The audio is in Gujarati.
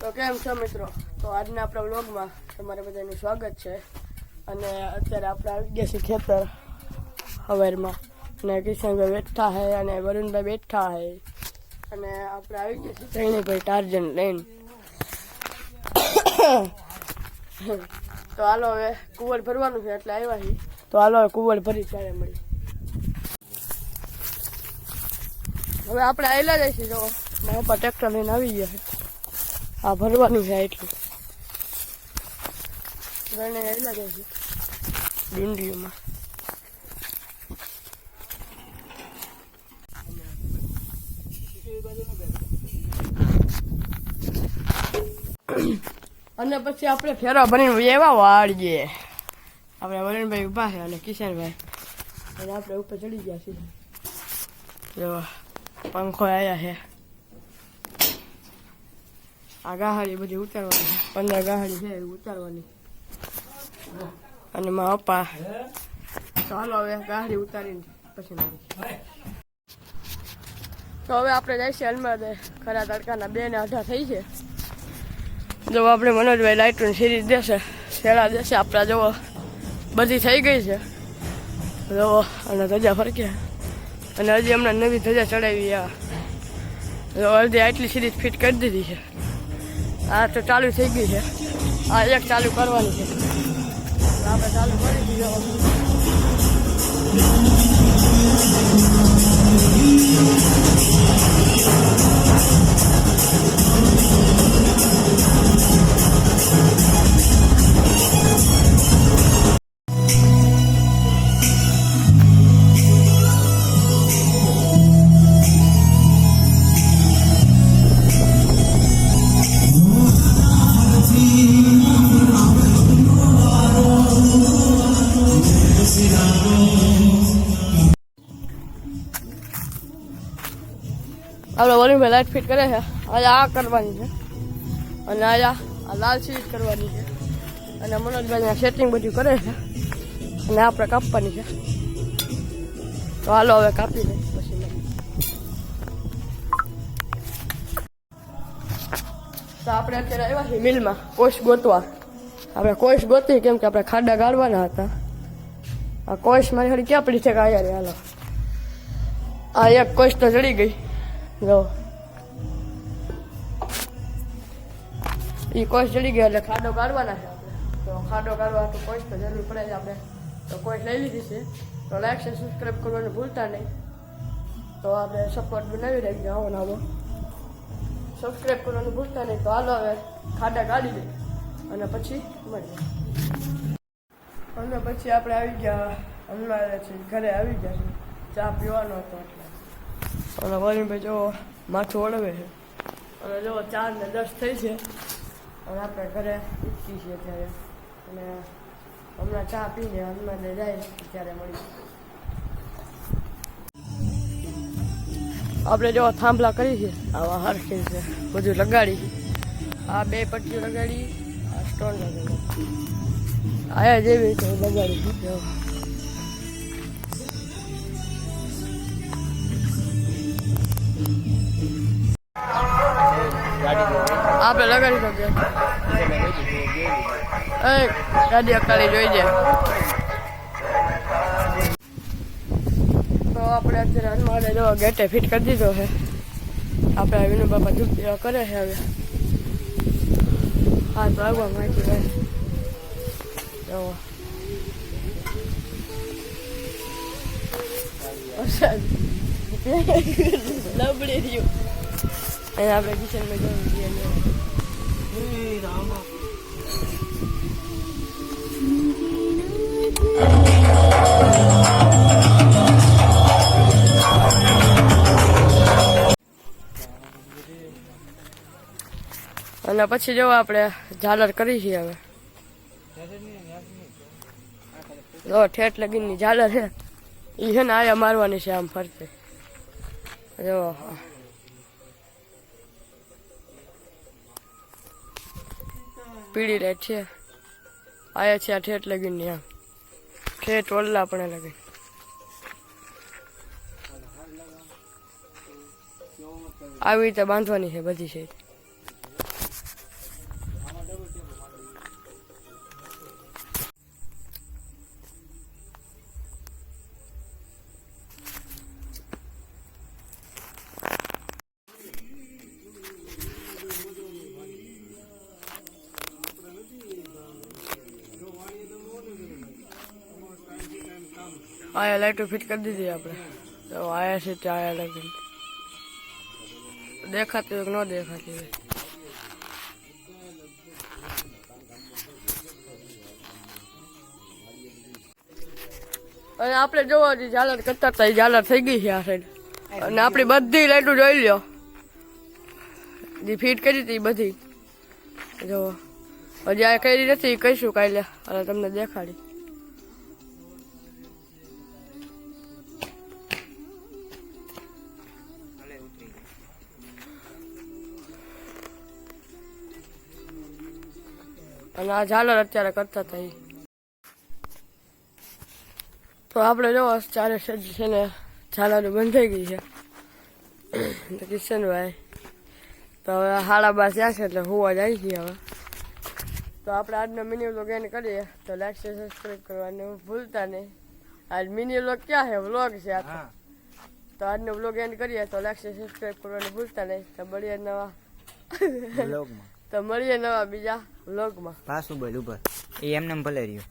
તો કેમ છો મિત્રો? તો આજના આપણા વ્લોગમાં તમારે બધાનું સ્વાગત છે. અને અત્યારે આપણે આવી ખેતર હવેરમાં. અને કિશનભાઈ બેઠા છે અને વરુણભાઈ બેઠા છે. અને આપણે આવી ગયા છીએ ત્રણેયભાઈ ટાર્જન લઈને. તો હાલો હવે કુવર ભરવાનું છે એટલે આવ્યા છીએ. તો હાલો હવે કુવર ભરી ત્યારે મળી. હવે આપણે આવેલા જઈશું, જો. મારા પપ્પા ટ્રેક્ટર લઈને આવી ગયા છે. આ ભરવાનું છે એટલું ગણે આવેલા છે ડુંડીઓમાં. અને પછી આપણે ફેરવા બની એવા વાળીએ. આપણે વરુણભાઈ ઊભા છે અને કિશનભાઈ. અને આપણે ઉપર ચડી ગયા છીએ. પંખો આવ્યા છે. આ ગાહડી બધી ઉતારવાની. પંદર ગાહડી છે ઉતારવાની. અને મા પપ્પા. ચાલો હવે ગાહડી ઉતારીને પછી તો હવે આપણે જઈશું અલમાદે ખરા તડકાના બે ને અઢાર થઈ છે. જો આપણે મનોજભાઈ લાઇટની સિરીઝ દેશે. શેડા દેશે આપણા જો બધી થઈ ગઈ છે. જો અને ધજા ફરક્યા અને હજી હમણાં નવી ધજા ચડાવી આ. અડધી આટલી સિરીઝ ફિટ કરી દીધી છે. આ તો ચાલુ થઈ ગઈ છે. આ એક ચાલુ કરવાની છે. આપણે ચાલુ કરી દીધી. આપણે વરુણભાઈ ફિટ કરે છે. આજે આ કરવાની છે. અને આજે આ લાલ સીટ કરવાની છે. અને મનોજભાઈ સેટિંગ બધું કરે છે. અને આપણે કાપવાની છે. તો હાલો હવે કાપી લઈએ પછી તો આપણે અત્યારે આવ્યા છીએ મિલમાં કોષ ગોતવા. આપણે કોષ ગોતી કેમ કે આપણે ખાડા ગાળવાના હતા. આ કોષ મારી હારી ક્યાં પડી છે કે આયા રે આ એક કોષ તો ચડી ગઈ. જો એ કોષ ચડી ગયા એટલે ખાડો કાઢવાના છે આપણે. તો ખાડો કાઢવા તો કોષ તો જરૂર પડે છે આપણે. તો કોષ લઈ લીધી છે. તો લાઈક છે સબસ્ક્રાઈબ કરવાનું ભૂલતા નહીં. તો આપણે સપોર્ટ બનાવી રાખજો આવો ને આવો. સબસ્ક્રાઈબ કરવાનું ભૂલતા નહીં. તો હાલો હવે ખાડા કાઢી દઈએ. અને પછી મળીએ. અને પછી આપણે આવી ગયા હમણાં ઘરે આવી ગયા છે. ચા પીવાનો હતો એટલે. અને વરુણભાઈ જો માથું ઓળવે છે અને જો ચાર ને દસ થઈ છે અને આપણે ઘરે ઉઠી છીએ ત્યારે અને હમણાં ચા પીને હનુમાન જાય ત્યારે મળી આપણે જો થાંભલા કરી છે આવા હરખી છે બધું લગાડી આ બે પટ્ટીઓ લગાડી આ સ્ટોન લગાડી આયા જેવી છે લગાડી આપણે લગાડી એ, ગાડી અકાલી જોઈ જાય તો આપણે અત્યારે હનુમાને જો ગેટે ફિટ કરી દીધો છે. આપણે આવીને બાપા ધૂપ કરે છે હવે. હાથ આવવા માંગી રહે જવા વરસાદ. લબડી રહ્યું. અહીંયા આપણે કિચનમાં જવું અને પછી જો આપણે ઝાલર કરી છીએ હવે. જો, ઠેઠ લગીનની ઝાલર છે. એ છે ને આયા મારવાની છે આમ ફરતે. જો પીળી લાઈટ છે. આયા છે આ ઠેઠ ને ત્યાં. ઠેઠ ઓલ્લા પણ લગી આવી રીતે બાંધવાની છે બધી સાઈડ આયા લાઈટો ફિટ કરી દીધી આપણે. તો આયા છે ત્યાં આયા લાગી. દેખાતી હોય ન દેખાતી હોય. અને આપણે જોવા જે ઝાલર કરતા હતા ઝાલર થઈ ગઈ છે આ સાઈડ અને આપણી બધી લાઈટો જોઈ લ્યો. જે ફિટ કરી હતી બધી. જો, હજી આ કરી નથી કહીશું કાલે. અને તમને દેખાડી. અને આ ઝાલર અત્યારે કરતા થઈ તો આપણે જો ચારે સજ છે ને ઝાલર બંધ થઈ ગઈ છે. કિશનભાઈ તો હવે હાડા બાર થયા છે એટલે હોવા જાય છે હવે. તો આપણે આજનો મિની વ્લોગ એને કરીએ. તો લાઈક શેર સબસ્ક્રાઈબ કરવાનું ભૂલતા નહીં. આજ મિની વ્લોગ ક્યાં છે? વ્લોગ છે આ તો. આજનો વ્લોગ એન્ડ કરીએ. તો લાઈક શેર સબસ્ક્રાઈબ કરવાનું ભૂલતા નહીં. તો મળીએ નવા. બ્લોગમાં તો મળીએ નવા બીજા વ્લોગમાં પાછું બોલ ઉપર. એ એમને ભલે રહ્યું.